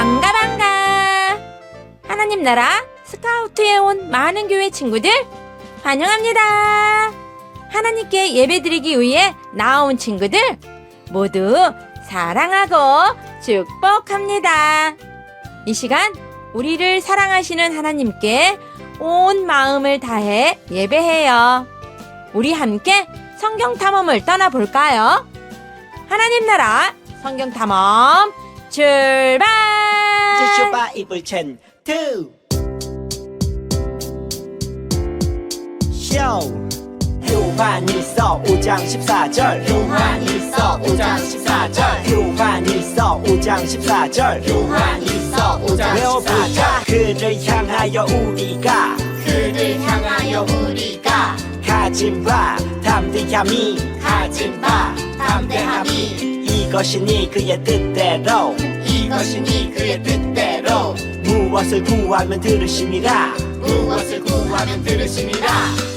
반가 반가 하나님 나라 스카우트에 온 많은 교회 친구들 환영합니다 하나님께 예배드리기 위해 나온 친구들 모두 사랑하고 축복합니다 이 시간 우리를 사랑하시는 하나님께 온 마음을 다해 예배해요 우리 함께 성경 탐험을 떠나볼까요? 하나님 나라 성경 탐험 출발! 슈바 이불 첸 투. 쇼. 요한일서 5장 14절. 요한일서 5장 14절. 요한일서 5장 14절. 요한일서 5장 14절. 그를 향하여 우리가. 그를 향하여 우리가. 가진 바 담대함이. 가진 바 담대함이. 이것이니 네 그의 뜻대로. 것이니 그의 뜻대로. 무엇을 구하면 들으심이라 무엇을 구하면 들으심이라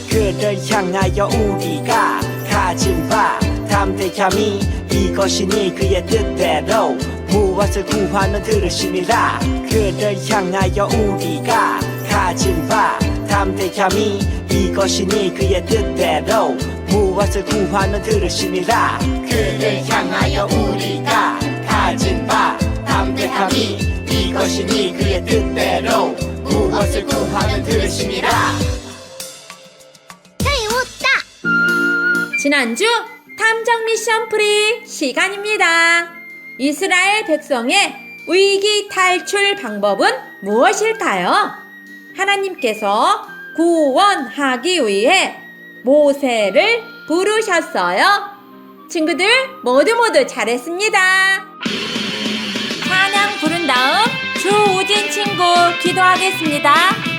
그를 향하여 우리가 가진 바 담대함이 이것이니 그의 뜻대로. 무엇을 구하면 들으심이라 그를 향하여 우리가 가진 바 담대함이 이것이니 그의 뜻대로. 무엇을 구하면 들으심이라 그를 향하여 우리가 가진 바 담대함이 이것이니 그의 뜻대로 무엇을 구하면 들으심이라 지난주 탐정 미션 프리 시간입니다. 이스라엘 백성의 위기 탈출 방법은 무엇일까요? 하나님께서 구원하기 위해 모세를 부르셨어요. 친구들 모두 모두 잘했습니다. 다음 주우진 친구 기도하겠습니다.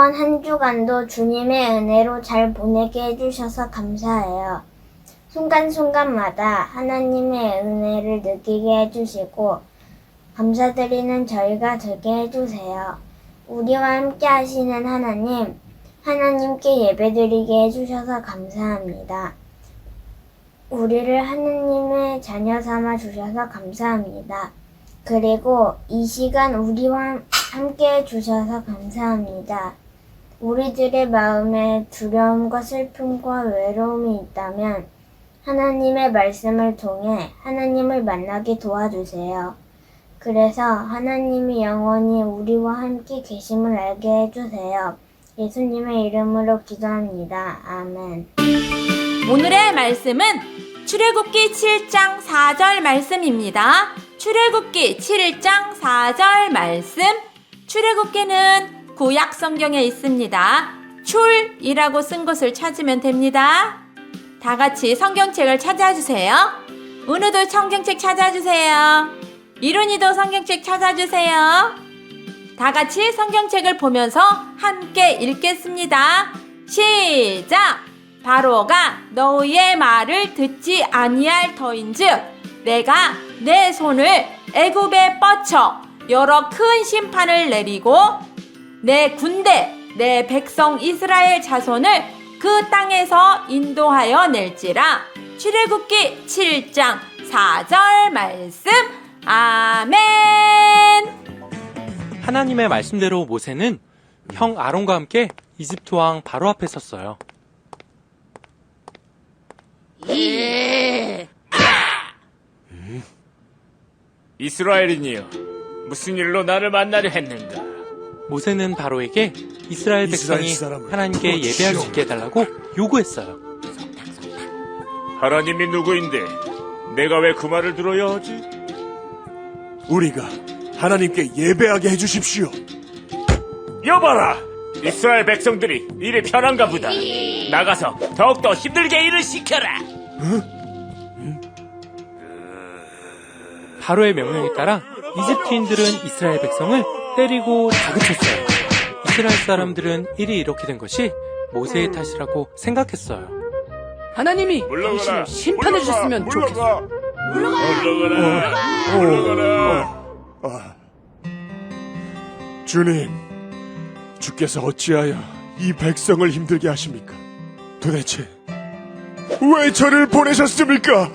이번 한 주간도 주님의 은혜로 잘 보내게 해주셔서 감사해요. 순간순간마다 하나님의 은혜를 느끼게 해주시고, 감사드리는 저희가 되게 해주세요. 우리와 함께 하시는 하나님, 하나님께 예배드리게 해주셔서 감사합니다. 우리를 하느님의 자녀 삼아 주셔서 감사합니다. 그리고 이 시간 우리와 함께 해 주셔서 감사합니다. 우리들의 마음에 두려움과 슬픔과 외로움이 있다면 하나님의 말씀을 통해 하나님을 만나게 도와주세요. 그래서 하나님이 영원히 우리와 함께 계심을 알게 해주세요. 예수님의 이름으로 기도합니다. 아멘. 오늘의 말씀은 출애굽기 7장 4절 말씀입니다. 출애굽기 7장 4절 말씀. 출애굽기는 구약 성경에 있습니다. 출이라고 쓴 것을 찾으면 됩니다. 다 같이 성경책을 찾아주세요. 은우도 성경책 찾아주세요. 이룬이도 성경책 찾아주세요. 다 같이 성경책을 보면서 함께 읽겠습니다. 시작! 바로가 너희의 말을 듣지 아니할 터인즉 내가 내 손을 애굽에 뻗쳐 여러 큰 심판을 내리고 내 군대 내 백성 이스라엘 자손을 그 땅에서 인도하여 낼지라. 출애굽기 7장 4절 말씀. 아멘. 하나님의 말씀대로 모세는 형 아론과 함께 이집트 왕 바로 앞에 섰어요. 이스라엘이니여 무슨 일로 나를 만나려 했는가 모세는 바로에게 이스라엘 백성이 하나님께 예배할 수 있게 해달라고 요구했어요. 하나님이 누구인데 내가 왜 그 말을 들어야 하지? 우리가 하나님께 예배하게 해주십시오. 여봐라 이스라엘 백성들이 일이 편한가 보다 나가서 더욱더 힘들게 일을 시켜라 바로의 명령에 따라 이집트인들은 이스라엘 백성을 때리고 다그쳤어요. 이스라엘 사람들은 일이 이렇게 된 것이 모세의 탓이라고 생각했어요. 하나님이 당신을 심판해 주셨으면 좋겠어. 물러가 물러가라 물러가라 아, 주님, 주께서 어찌하여 이 백성을 힘들게 하십니까? 도대체 왜 저를 보내셨습니까?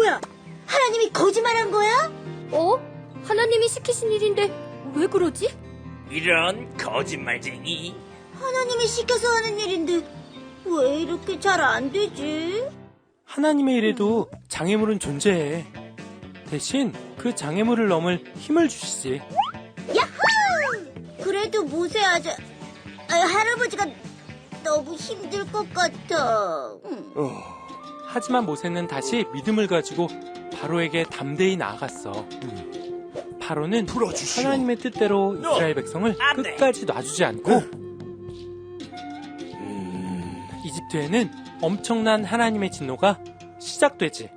뭐야? 하나님이 거짓말한 거야? 어? 하나님이 시키신 일인데 왜 그러지? 이런 거짓말쟁이 하나님이 시켜서 하는 일인데 왜 이렇게 잘 안 되지? 하나님의 일에도 장애물은 존재해. 대신 그 장애물을 넘을 힘을 주시지. 그래도 모세 아저 아, 할아버지가 너무 힘들 것 같아. 음. 하지만 모세는 다시 믿음을 가지고 바로에게 담대히 나아갔어. 바로는 풀어주시오. 하나님의 뜻대로 이스라엘 백성을. 끝까지 놔주지 않고 이집트에는 엄청난 하나님의 진노가 시작되지.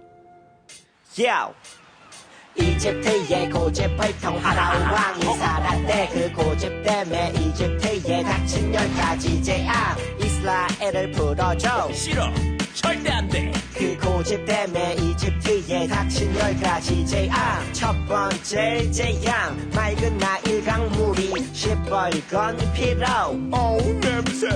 이집트의 고집 불통 파라오 왕이 살았대 그 고집 때문에 이집트에 닥친 열 가지 재앙 이스라엘을 풀어줘 싫어 절대 안돼 그 고집 때문에 이집트에 닥친 열 가지 재앙. 첫 번째 재앙 맑은 나일 강물이 시뻘건 피로 어우 냄새.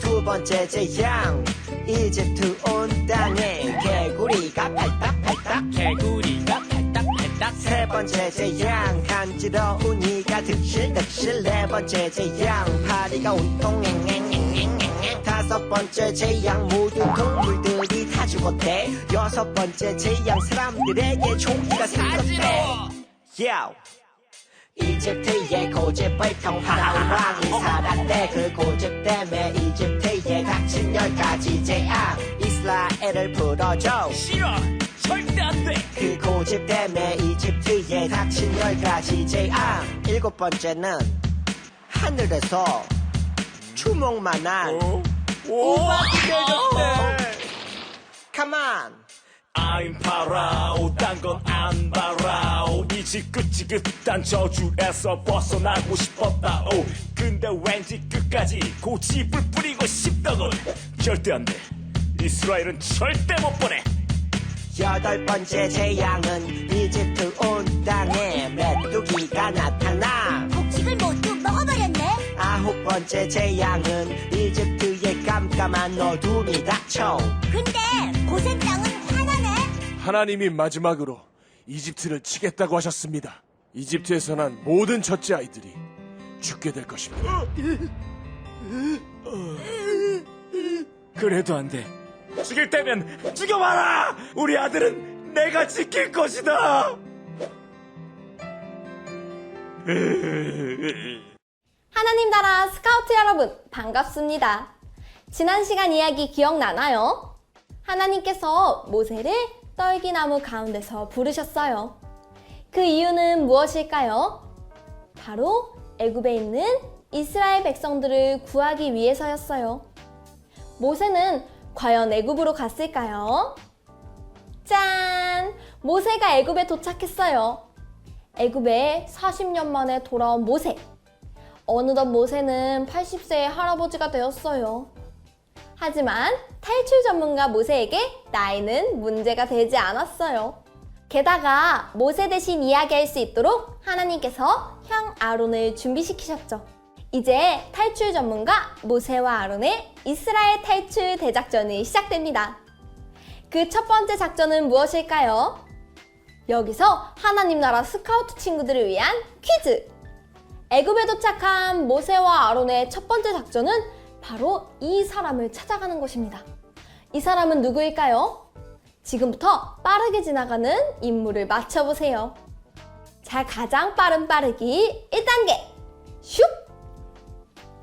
두 번째 재앙 이집트 온 땅에 개구리가 팔딱팔딱. 개구리가 팔딱팔딱. 세 번째 재앙 간지러운 이가 득실득실. 네 번째 재앙 파리가 온통 앵앵앵앵앵앵 다섯 번째 재앙 모든 동물들이 다 죽었대. 여섯 번째 재앙 사람들에게 총기가 생겼대. Yo. 이집트의 고집 불통 파라오 왕이 살았대. 그 고집 때문에 이집트에 닥친 열 가지 재앙 이스라엘을 풀어줘. 싫어. 절대 안돼. 그 고집 때문에 이집트에 닥친 열 가지 재앙. 일곱 번째는 하늘에서 주먹만한 on. I'm 파라오 딴건안 바라오 이 지긋지긋한 저주에서 벗어나고 싶었다 오. 근데 왠지 끝까지 고집을 뿌리고 싶더군. 절대 안돼. 이스라엘은 절대 못 보내. 여덟 번째 재앙은 이집트 온 땅에 메뚜기가 나타나. 곡식을 모두 먹어버렸네. 아홉 번째 재앙은 이집트 의 깜깜한 어둠이 닥쳐 근데 고센 땅은 하나네. 하나님이 마지막으로 이집트를 치겠다고 하셨습니다. 이집트에서 난 모든 첫째 아이들이 죽게 될 것입니다. 그래도 안 돼. 죽일 때면 죽여봐라! 우리 아들은 내가 지킬 것이다! 하나님 나라 스카우트 여러분, 반갑습니다. 지난 시간 이야기 기억나나요? 하나님께서 모세를 떨기나무 가운데서 부르셨어요. 그 이유는 무엇일까요? 바로 애굽에 있는 이스라엘 백성들을 구하기 위해서였어요. 모세는 과연 애굽으로 갔을까요? 짠! 모세가 애굽에 도착했어요. 애굽에 40년 만에 돌아온 모세. 어느덧 모세는 80세의 할아버지가 되었어요. 하지만 탈출 전문가 모세에게 나이는 문제가 되지 않았어요. 게다가 모세 대신 이야기할 수 있도록 하나님께서 형 아론을 준비시키셨죠. 이제 탈출 전문가 모세와 아론의 이스라엘 탈출 대작전이 시작됩니다. 그 첫 번째 작전은 무엇일까요? 여기서 하나님 나라 스카우트 친구들을 위한 퀴즈! 애굽에 도착한 모세와 아론의 첫 번째 작전은 바로 이 사람을 찾아가는 것입니다. 이 사람은 누구일까요? 지금부터 빠르게 지나가는 인물을 맞춰보세요. 자, 가장 빠른 빠르기 1단계. 슉!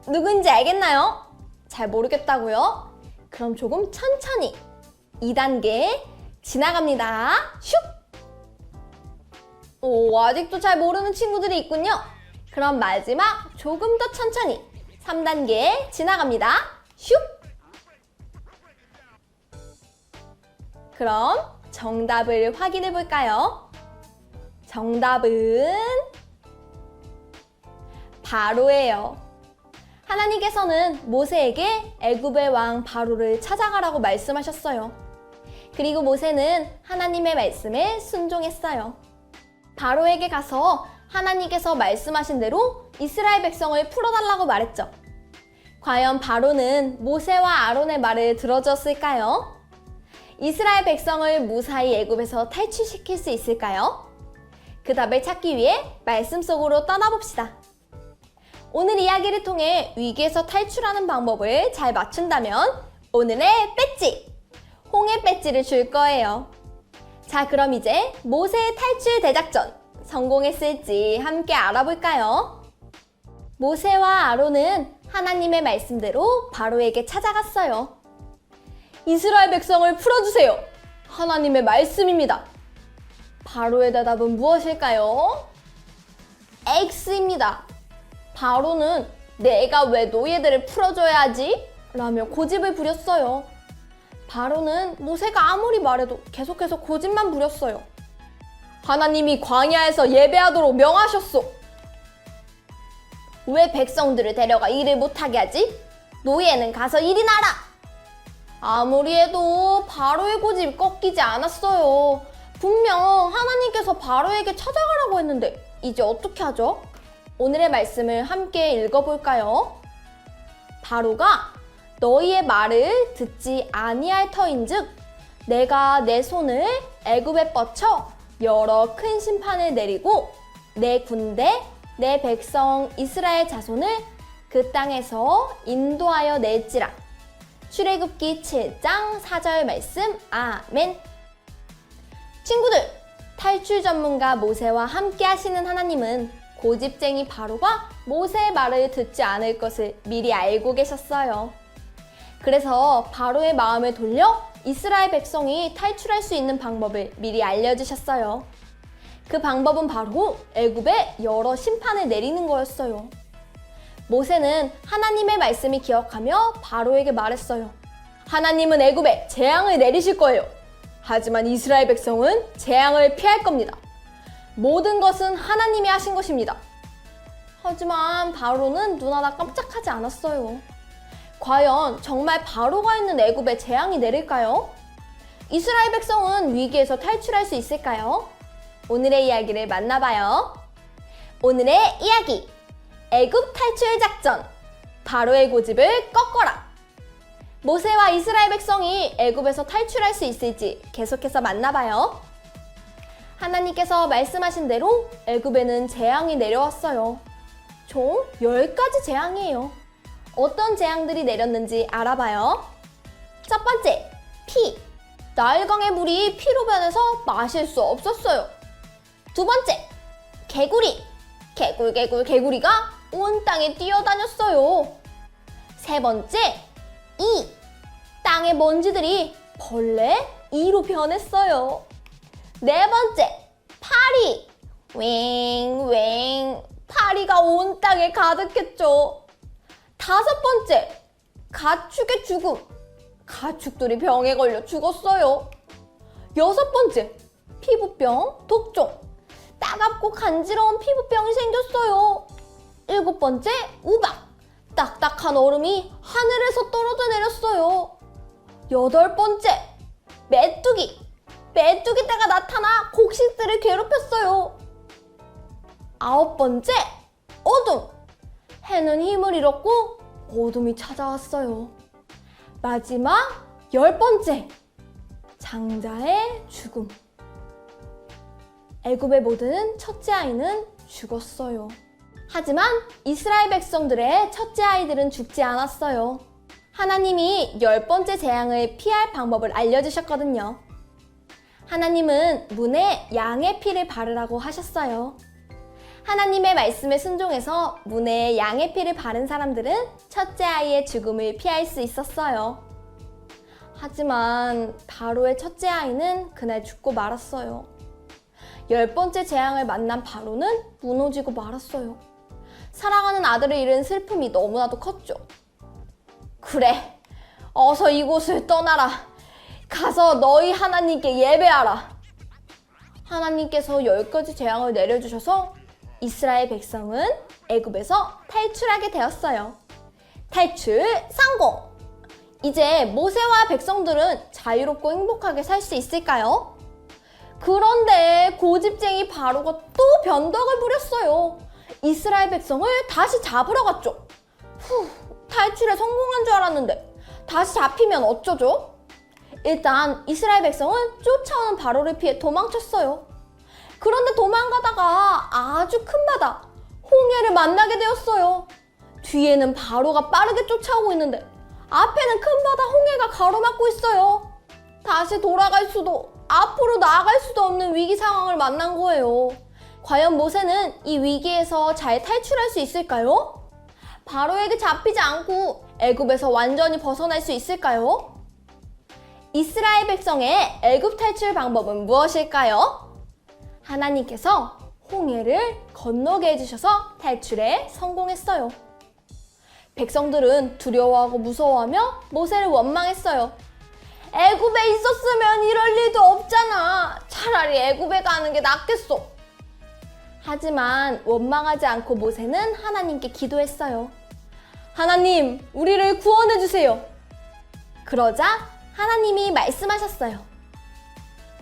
누군지 알겠나요? 잘 모르겠다고요? 그럼 조금 천천히 2단계 지나갑니다. 슉! 오, 아직도 잘 모르는 친구들이 있군요. 그럼 마지막 조금 더 천천히 3단계 지나갑니다. 슉! 그럼 정답을 확인해 볼까요? 정답은 바로예요. 하나님께서는 모세에게 애굽의 왕 바로를 찾아가라고 말씀하셨어요. 그리고 모세는 하나님의 말씀에 순종했어요. 바로에게 가서 하나님께서 말씀하신 대로 이스라엘 백성을 풀어달라고 말했죠. 과연 바로는 모세와 아론의 말을 들어줬을까요? 이스라엘 백성을 무사히 애굽에서 탈출시킬 수 있을까요? 그 답을 찾기 위해 말씀 속으로 떠나봅시다. 오늘 이야기를 통해 위기에서 탈출하는 방법을 잘 맞춘다면 오늘의 배지! 홍해 배지를 줄 거예요. 자, 그럼 이제 모세의 탈출 대작전 성공했을지 함께 알아볼까요? 모세와 아론은 하나님의 말씀대로 바로에게 찾아갔어요. 이스라엘 백성을 풀어주세요. 하나님의 말씀입니다. 바로의 대답은 무엇일까요? X입니다. 바로는 내가 왜 노예들을 풀어줘야 하지? 라며 고집을 부렸어요. 바로는 모세가 아무리 말해도 계속해서 고집만 부렸어요. 하나님이 광야에서 예배하도록 명하셨소. 왜 백성들을 데려가 일을 못하게 하지? 노예는 가서 일이나 하라. 아무리 해도 바로의 고집이 꺾이지 않았어요. 분명 하나님께서 바로에게 찾아가라고 했는데 이제 어떻게 하죠? 오늘의 말씀을 함께 읽어볼까요? 바로가 너희의 말을 듣지 아니할 터인즉 내가 내 손을 애굽에 뻗쳐 여러 큰 심판을 내리고 내 군대 내 백성 이스라엘 자손을 그 땅에서 인도하여 낼지라 출애굽기 7장 4절 말씀 아멘 친구들 탈출 전문가 모세와 함께 하시는 하나님은 고집쟁이 바로가 모세의 말을 듣지 않을 것을 미리 알고 계셨어요. 그래서 바로의 마음을 돌려 이스라엘 백성이 탈출할 수 있는 방법을 미리 알려주셨어요. 그 방법은 바로 애굽에 여러 심판을 내리는 거였어요. 모세는 하나님의 말씀을 기억하며 바로에게 말했어요. 하나님은 애굽에 재앙을 내리실 거예요. 하지만 이스라엘 백성은 재앙을 피할 겁니다. 모든 것은 하나님이 하신 것입니다. 하지만 바로는 눈 하나 깜짝하지 않았어요. 과연 정말 바로가 있는 애굽에 재앙이 내릴까요? 이스라엘 백성은 위기에서 탈출할 수 있을까요? 오늘의 이야기를 만나봐요. 오늘의 이야기 애굽 탈출 작전 바로의 고집을 꺾어라. 모세와 이스라엘 백성이 애굽에서 탈출할 수 있을지 계속해서 만나봐요. 하나님께서 말씀하신 대로 애굽에는 재앙이 내려왔어요. 총 10가지 재앙이에요. 어떤 재앙들이 내렸는지 알아봐요. 첫 번째, 피. 나일강의 물이 피로 변해서 마실 수 없었어요. 두 번째, 개구리. 개굴 개굴 개구리가 온 땅에 뛰어다녔어요. 세 번째, 이. 땅의 먼지들이 벌레 이로 변했어요. 네 번째, 파리. 웽웽 파리가 온 땅에 가득했죠. 다섯 번째, 가축의 죽음. 가축들이 병에 걸려 죽었어요. 여섯 번째, 피부병, 독종. 따갑고 간지러운 피부병이 생겼어요. 일곱 번째, 우박. 딱딱한 얼음이 하늘에서 떨어져 내렸어요. 여덟 번째, 메뚜기. 메뚜기 떼가 나타나 곡식들을 괴롭혔어요. 아홉 번째, 어둠. 해는 힘을 잃었고 어둠이 찾아왔어요. 마지막 열 번째, 장자의 죽음. 애굽의 모든 첫째 아이는 죽었어요. 하지만 이스라엘 백성들의 첫째 아이들은 죽지 않았어요. 하나님이 열 번째 재앙을 피할 방법을 알려주셨거든요. 하나님은 문에 양의 피를 바르라고 하셨어요. 하나님의 말씀에 순종해서 문에 양의 피를 바른 사람들은 첫째 아이의 죽음을 피할 수 있었어요. 하지만 바로의 첫째 아이는 그날 죽고 말았어요. 열 번째 재앙을 만난 바로는 무너지고 말았어요. 사랑하는 아들을 잃은 슬픔이 너무나도 컸죠. 그래, 어서 이곳을 떠나라. 가서 너희 하나님께 예배하라. 하나님께서 열 가지 재앙을 내려주셔서 이스라엘 백성은 애굽에서 탈출하게 되었어요. 탈출 성공! 이제 모세와 백성들은 자유롭고 행복하게 살 수 있을까요? 그런데 고집쟁이 바로가 또 변덕을 부렸어요. 이스라엘 백성을 다시 잡으러 갔죠. 후, 탈출에 성공한 줄 알았는데 다시 잡히면 어쩌죠? 일단 이스라엘 백성은 쫓아오는 바로를 피해 도망쳤어요. 그런데 도망가다가 아주 큰 바다, 홍해를 만나게 되었어요. 뒤에는 바로가 빠르게 쫓아오고 있는데 앞에는 큰 바다 홍해가 가로막고 있어요. 다시 돌아갈 수도 앞으로 나아갈 수도 없는 위기 상황을 만난 거예요. 과연 모세는 이 위기에서 잘 탈출할 수 있을까요? 바로에게 잡히지 않고 애굽에서 완전히 벗어날 수 있을까요? 이스라엘 백성의 애굽 탈출 방법은 무엇일까요? 하나님께서 홍해를 건너게 해주셔서 탈출에 성공했어요. 백성들은 두려워하고 무서워하며 모세를 원망했어요. 애굽에 있었으면 이럴 일도 없잖아. 차라리 애굽에 가는 게 낫겠어. 하지만 원망하지 않고 모세는 하나님께 기도했어요. 하나님, 우리를 구원해 주세요. 그러자 하나님이 말씀하셨어요.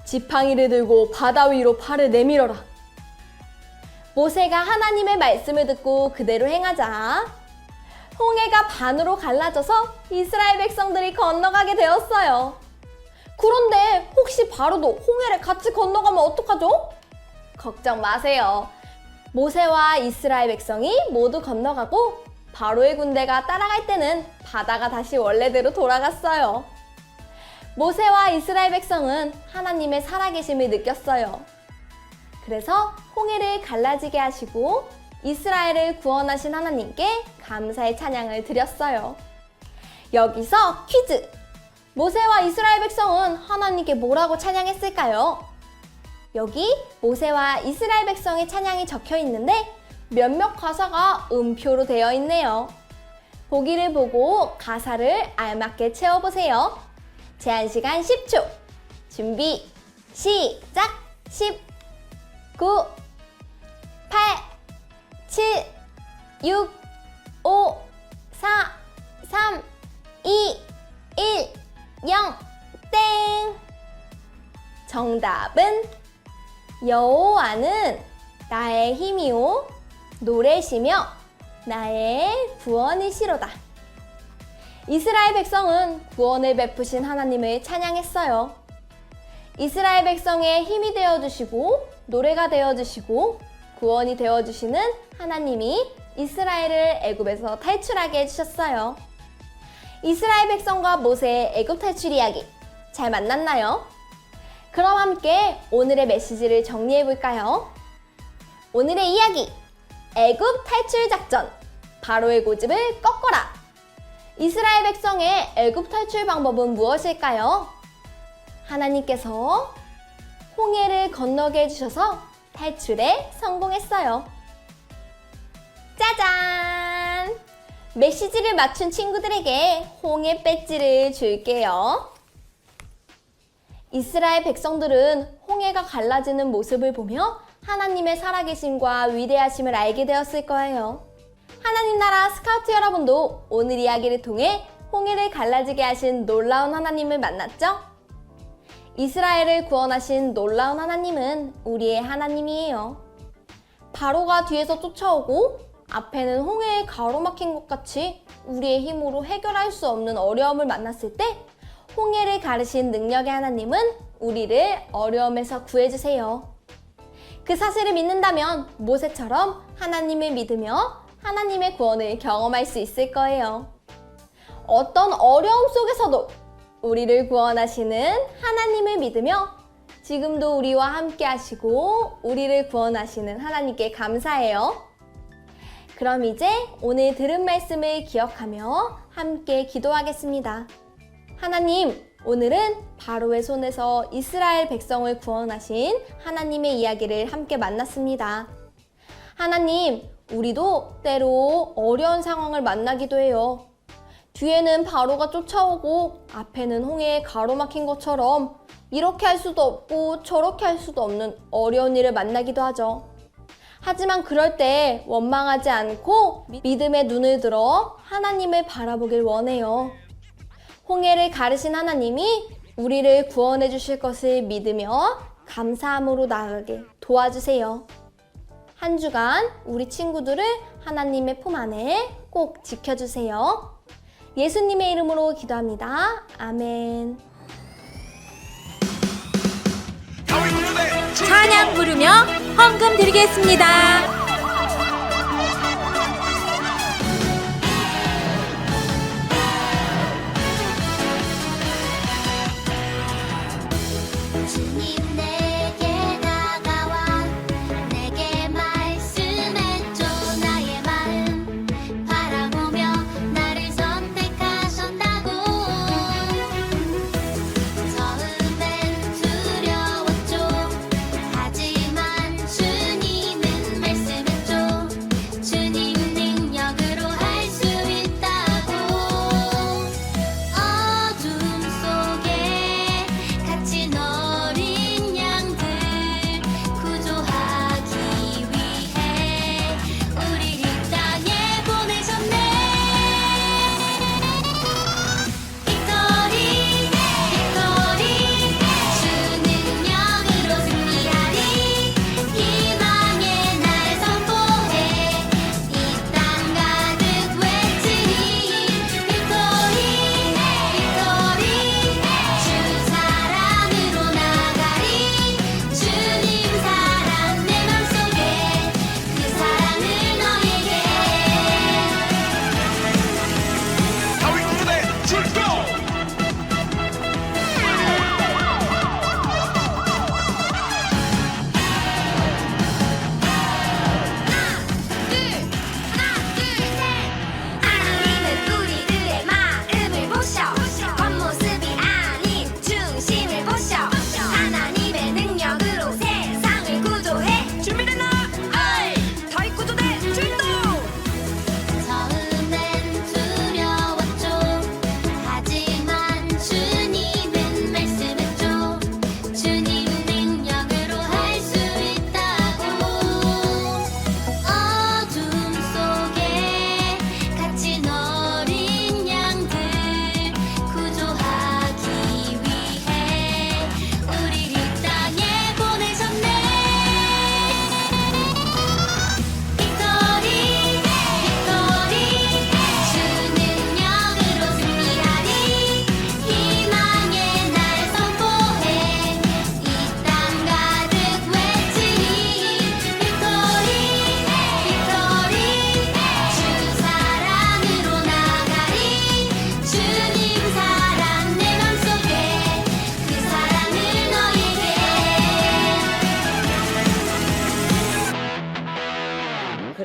지팡이를 들고 바다 위로 팔을 내밀어라. 모세가 하나님의 말씀을 듣고 그대로 행하자 홍해가 반으로 갈라져서 이스라엘 백성들이 건너가게 되었어요. 그런데 혹시 바로도 홍해를 같이 건너가면 어떡하죠? 걱정 마세요. 모세와 이스라엘 백성이 모두 건너가고 바로의 군대가 따라갈 때는 바다가 다시 원래대로 돌아갔어요. 모세와 이스라엘 백성은 하나님의 살아계심을 느꼈어요. 그래서 홍해를 갈라지게 하시고 이스라엘을 구원하신 하나님께 감사의 찬양을 드렸어요. 여기서 퀴즈! 모세와 이스라엘 백성은 하나님께 뭐라고 찬양했을까요? 여기 모세와 이스라엘 백성의 찬양이 적혀 있는데 몇몇 가사가 음표로 되어 있네요. 보기를 보고 가사를 알맞게 채워보세요. 제한 시간 10초. 준비, 시작! 10, 9, 8, 7, 6, 5, 4, 3, 2, 1, 0, 땡! 정답은 여호와는 나의 힘이요 노래시며 나의 구원이시로다. 이스라엘 백성은 구원을 베푸신 하나님을 찬양했어요. 이스라엘 백성의 힘이 되어 주시고 노래가 되어 주시고 구원이 되어 주시는 하나님이 이스라엘을 애굽에서 탈출하게 해 주셨어요. 이스라엘 백성과 모세의 애굽 탈출 이야기 잘 만났나요? 그럼 함께 오늘의 메시지를 정리해 볼까요? 오늘의 이야기 애굽 탈출 작전 바로의 고집을 꺾어라 이스라엘 백성의 애굽 탈출 방법은 무엇일까요? 하나님께서 홍해를 건너게 해주셔서 탈출에 성공했어요. 짜잔! 메시지를 맞춘 친구들에게 홍해 배지를 줄게요. 이스라엘 백성들은 홍해가 갈라지는 모습을 보며 하나님의 살아계심과 위대하심을 알게 되었을 거예요. 하나님 나라 스카우트 여러분도 오늘 이야기를 통해 홍해를 갈라지게 하신 놀라운 하나님을 만났죠? 이스라엘을 구원하신 놀라운 하나님은 우리의 하나님이에요. 바로가 뒤에서 쫓아오고 앞에는 홍해에 가로막힌 것 같이 우리의 힘으로 해결할 수 없는 어려움을 만났을 때 홍해를 가르신 능력의 하나님은 우리를 어려움에서 구해주세요. 그 사실을 믿는다면 모세처럼 하나님을 믿으며 하나님의 구원을 경험할 수 있을 거예요. 어떤 어려움 속에서도 우리를 구원하시는 하나님을 믿으며 지금도 우리와 함께 하시고 우리를 구원하시는 하나님께 감사해요. 그럼 이제 오늘 들은 말씀을 기억하며 함께 기도하겠습니다. 하나님, 오늘은 바로의 손에서 이스라엘 백성을 구원하신 하나님의 이야기를 함께 만났습니다. 하나님, 우리도 때로 어려운 상황을 만나기도 해요. 뒤에는 바로가 쫓아오고 앞에는 홍해에 가로막힌 것처럼 이렇게 할 수도 없고 저렇게 할 수도 없는 어려운 일을 만나기도 하죠. 하지만 그럴 때 원망하지 않고 믿음의 눈을 들어 하나님을 바라보길 원해요. 홍해를 가르신 하나님이 우리를 구원해 주실 것을 믿으며 감사함으로 나아가게 도와주세요. 한 주간 우리 친구들을 하나님의 품 안에 꼭 지켜주세요. 예수님의 이름으로 기도합니다. 아멘. 찬양 부르며 헌금 드리겠습니다. 주님 내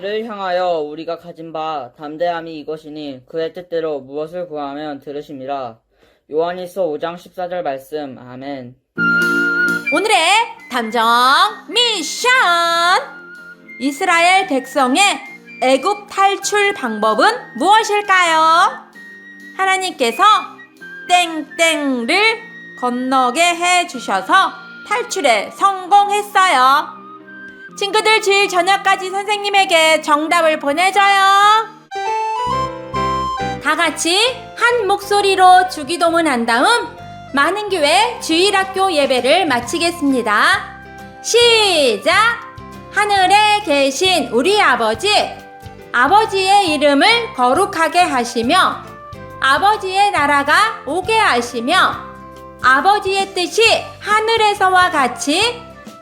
향하여 우리가 가진 바 담대함이 이것이니 그의 뜻대로 무엇을 구하면 들으심이라. 요한일서 5장 14절 말씀. 아멘. 오늘의 탐정 미션! 이스라엘 백성의 애굽 탈출 방법은 무엇일까요? 하나님께서 땡땡을 건너게 해 주셔서 탈출에 성공했어요. 친구들 주일 저녁까지 선생님에게 정답을 보내줘요. 다 같이 한 목소리로 주기도문 한 다음 많은 교회 주일학교 예배를 마치겠습니다. 시작! 하늘에 계신 우리 아버지, 아버지의 이름을 거룩하게 하시며, 아버지의 나라가 오게 하시며, 아버지의 뜻이 하늘에서와 같이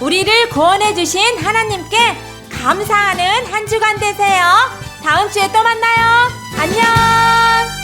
우리를 구원해 주신 하나님께 감사하는 한 주간 되세요. 다음 주에 또 만나요. 안녕.